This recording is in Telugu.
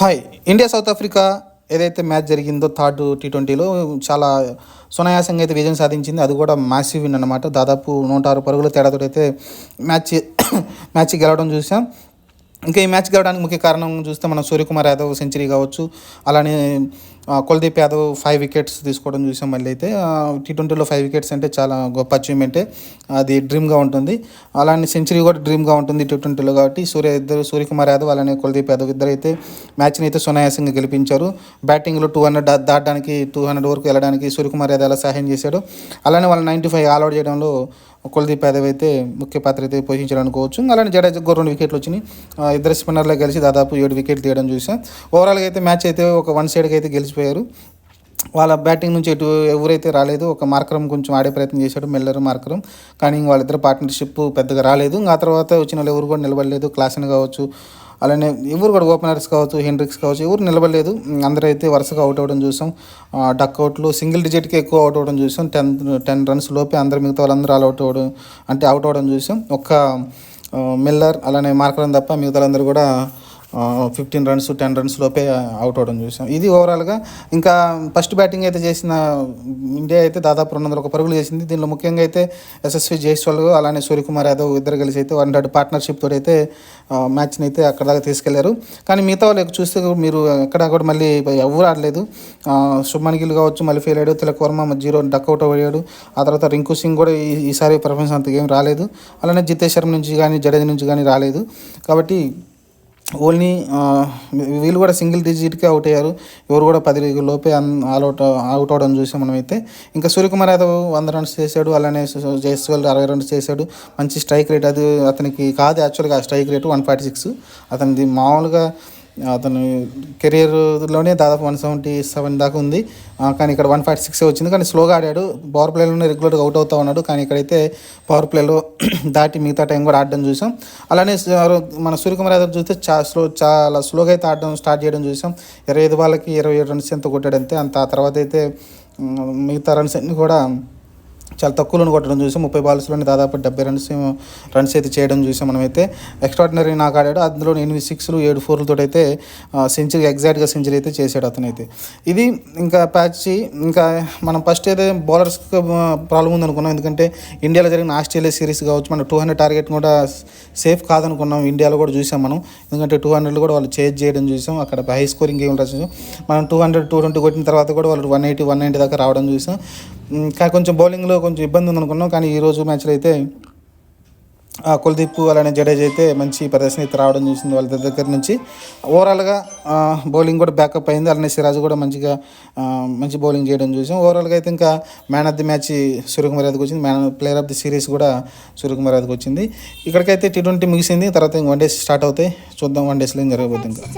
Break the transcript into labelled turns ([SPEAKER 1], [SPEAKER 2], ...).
[SPEAKER 1] హాయ్. ఇండియా సౌత్ ఆఫ్రికా ఏదైతే మ్యాచ్ జరిగిందో థర్డ్ టీ ట్వంటీలో చాలా సునాయాసంగా అయితే విజయం సాధించింది. అది కూడా మ్యాసివ్ విన్ అనమాట దాదాపు నూట ఆరు పరుగుల తేడాతో అయితే మ్యాచ్ మ్యాచ్ గెలవడం చూసాం. ఇంకా ఈ మ్యాచ్ గెలవడానికి ముఖ్య కారణం చూస్తే మనం సూర్యకుమార్ యాదవ్ సెంచరీ కావచ్చు. అలానే కుల్దీప్ యాదవ్ ఫైవ్ వికెట్స్ తీసుకోవడం చూసాం మళ్ళీ అయితే. టీ ట్వంటీలో ఫైవ్ వికెట్స్ అంటే చాలా గొప్ప అచీవ్మెంటే అది డ్రీమ్గా ఉంటుంది. అలానే సెంచరీ కూడా డ్రీమ్గా ఉంటుంది టీ ట్వంటీలో కాబట్టి సూర్య ఇద్దరు సూర్యకుమార్ యాదవ్ అలానే కుల్దీప్ యాదవ్ ఇద్దరు అయితే మ్యాచ్ని అయితే సునాయాసంగా గెలిపించారు. బ్యాటింగ్లో టూ హండ్రెడ్ దాటడానికి టూ హండ్రెడ్ వరకు వెళ్ళడానికి సూర్యకుమార్ యాదవ్ ఎలా సహాయం చేశాడు. అలానే వాళ్ళు నైంటీ ఫైవ్ ఆల్అౌట్ చేయడంలో కుల్దీప్ యాదవ్ అయితే ముఖ్య పాత్ర అయితే పోషించాడు అనుకోవచ్చు. అలానే జడేజా రెండు వికెట్లు వచ్చినాయి. ఇద్దరు స్పిన్నర్లో కలిసి దాదాపు ఏడు వికెట్లు తీయడం చూసాం. ఓవరాల్గా అయితే మ్యాచ్ అయితే ఒక వన్ సైడ్కి అయితే గెలిచి మర్చిపోయారు వాళ్ళ బ్యాటింగ్ నుంచి ఎటు ఎవరైతే రాలేదు ఒక మార్కరం కొంచెం ఆడే ప్రయత్నం చేశాడు మెల్లర్ మార్కరం కానీ వాళ్ళిద్దరు పార్ట్నర్షిప్ పెద్దగా రాలేదు. ఆ తర్వాత వచ్చిన వాళ్ళు ఎవరు కూడా నిలబడలేదు. క్లాసన్ కావచ్చు అలానే ఎవరు కూడా ఓపెనర్స్ కావచ్చు హెండ్రిక్స్ కావచ్చు ఎవరు నిలబడలేదు. అందరూ అయితే వరుసగా అవుట్ అవ్వడం చూసాం. డక్ అవుట్లు సింగిల్ డిజిట్కి ఎక్కువ అవుట్ అవ్వడం చూసాం. టెన్ టెన్ రన్స్ లోపే అందరు మిగతా వాళ్ళందరూ ఆల్ అవుట్ అవ్వడం అంటే అవుట్ అవ్వడం చూసాం. ఒక్క మిల్లర్ అలానే మార్కరం తప్ప మిగతా వాళ్ళందరూ కూడా ఫిఫ్టీన్ రన్స్ టెన్ రన్స్ లోపే అవుట్ అవడం చూసాం. ఇది ఓవరాల్గా ఇంకా ఫస్ట్ బ్యాటింగ్ అయితే చేసిన ఇండియా అయితే దాదాపు రెండు వందల ఒక పరుగులు చేసింది. దీనిలో ముఖ్యంగా అయితే ఎస్ఎస్వి జైస్వాల్ అలానే సూర్యకుమార్ యాదవ్ ఇద్దరు కలిసి అయితే వన్ హండ్రెడ్ పార్ట్నర్షిప్ తోటి అయితే మ్యాచ్ని అయితే అక్కడ దాకా తీసుకెళ్ళారు. కానీ మిగతా వాళ్ళు చూస్తే మీరు ఎక్కడ కూడా మళ్ళీ ఎవరు ఆడలేదు ఆ, శుభ్మన్ గిల్ కావచ్చు మళ్ళీ ఫెయిల్ అయ్యాడు. తిలక్ వర్మ జీరో డక్అవుట్ అయ్యాడు. ఆ తర్వాత రింకు సింగ్ కూడా ఈసారి పర్ఫార్మెన్స్ అంత ఏం రాలేదు. అలానే జితేష్ శర్మ నుంచి కానీ జడేజా నుంచి కానీ రాలేదు. కాబట్టి ఓన్లీ వీళ్ళు కూడా సింగిల్ డిజిట్కే అవుట్ అయ్యారు. ఎవరు కూడా పది లోపే ఆల్ అవుట్ అవుట్ అవడం చూసాం మనమైతే. ఇంకా సూర్యకుమార్ యాదవ్ వంద రన్స్ చేశాడు అలానే సు- జైస్వాల్ అరవై రన్స్ చేశాడు. మంచి స్ట్రైక్ రేట్ అది అతనికి కాదు యాక్చువల్గా strike rate one forty six. అతనిది మామూలుగా అతను కెరియర్లోనే దాదాపు వన్ సెవెంటీ సెవెన్ దాకా ఉంది. కానీ ఇక్కడ వన్ ఫార్టీ సిక్స్ వచ్చింది. కానీ స్లోగా ఆడాడు. పవర్ ప్లేలోనే రెగ్యులర్గా అవుట్ అవుతా ఉన్నాడు. కానీ ఇక్కడైతే పవర్ ప్లేలో దాటి మిగతా టైం కూడా ఆడడం చూసాం. అలానే మన సూర్యకుమార్ యాదవ్ చూస్తే చా స్లో చాలా స్లోగా అయితే ఆడడం స్టార్ట్ చేయడం చూసాం. ఇరవై ఐదు వాళ్ళకి ఇరవై ఏడు రన్స్ ఎంత కొట్టాడంతే అంత ఆ తర్వాత అయితే మిగతా రన్స్ అన్నీ కూడా చాలా తక్కువలను కొట్టడం చూసాం. ముప్పై బాల్స్లోనే దాదాపు డెబ్బై రన్స్ రన్స్ అయితే చేయడం చూసాం మనమైతే. ఎక్స్ట్రాడినరీ నాకు ఆడాడు. అందులో ఎనిమిది సిక్స్లు ఏడు ఫోర్లతో అయితే సెంచరీ ఎగ్జాక్ట్గా సెంచరీ అయితే చేశాడు అతనైతే. ఇది ఇంకా ప్యాచ్ ఇంకా మనం ఫస్ట్ అయితే బౌలర్స్ ప్రాబ్లం ఉందనుకున్నాం. ఎందుకంటే ఇండియాలో జరిగిన ఆస్ట్రేలియా సిరీస్ కావచ్చు మనం టూ హండ్రెడ్ టార్గెట్ కూడా సేఫ్ కాదనుకున్నాం. ఇండియాలో కూడా చూసాం మనం. ఎందుకంటే టూ హండ్రెడ్లో కూడా వాళ్ళు చేజ్ చేయడం చూసాం. అక్కడ హై స్కోరింగ్ గేమ్ చూసాం మనం టూ హండ్రెడ్ టూ ట్వంటీ కొట్టిన తర్వాత కూడా వాళ్ళు వన్ ఎయిటీ వన్ నైంటీ దాకా రావడం చూసాం. ఇంకా కొంచెం బౌలింగ్లో కొంచెం ఇబ్బంది ఉంది అనుకున్నాం కానీ ఈరోజు మ్యాచ్లో అయితే ఆ, కుల్దీప్ అలానే జడేజ్ అయితే మంచి ప్రదర్శన అయితే రావడం చూసింది వాళ్ళ దగ్గర నుంచి. ఓవరాల్గా బౌలింగ్ కూడా బ్యాకప్ అయింది. అలానే సిరాజ్ కూడా మంచిగా మంచి బౌలింగ్ చేయడం చూసాం. ఓవరాల్గా అయితే ఇంకా man of the match Suryakumar యాదవ్కి వచ్చింది. Man player of the series కూడా సూర్యకుమార్ యాదవ్కి వచ్చింది. ఇక్కడికైతే టీ ట్వంటీ ముగిసింది. తర్వాత ఇంక వన్ డేస్ స్టార్ట్ అవుతాయి. చూద్దాం వన్ డేస్లో ఏం జరగబోతుంది ఇంకా.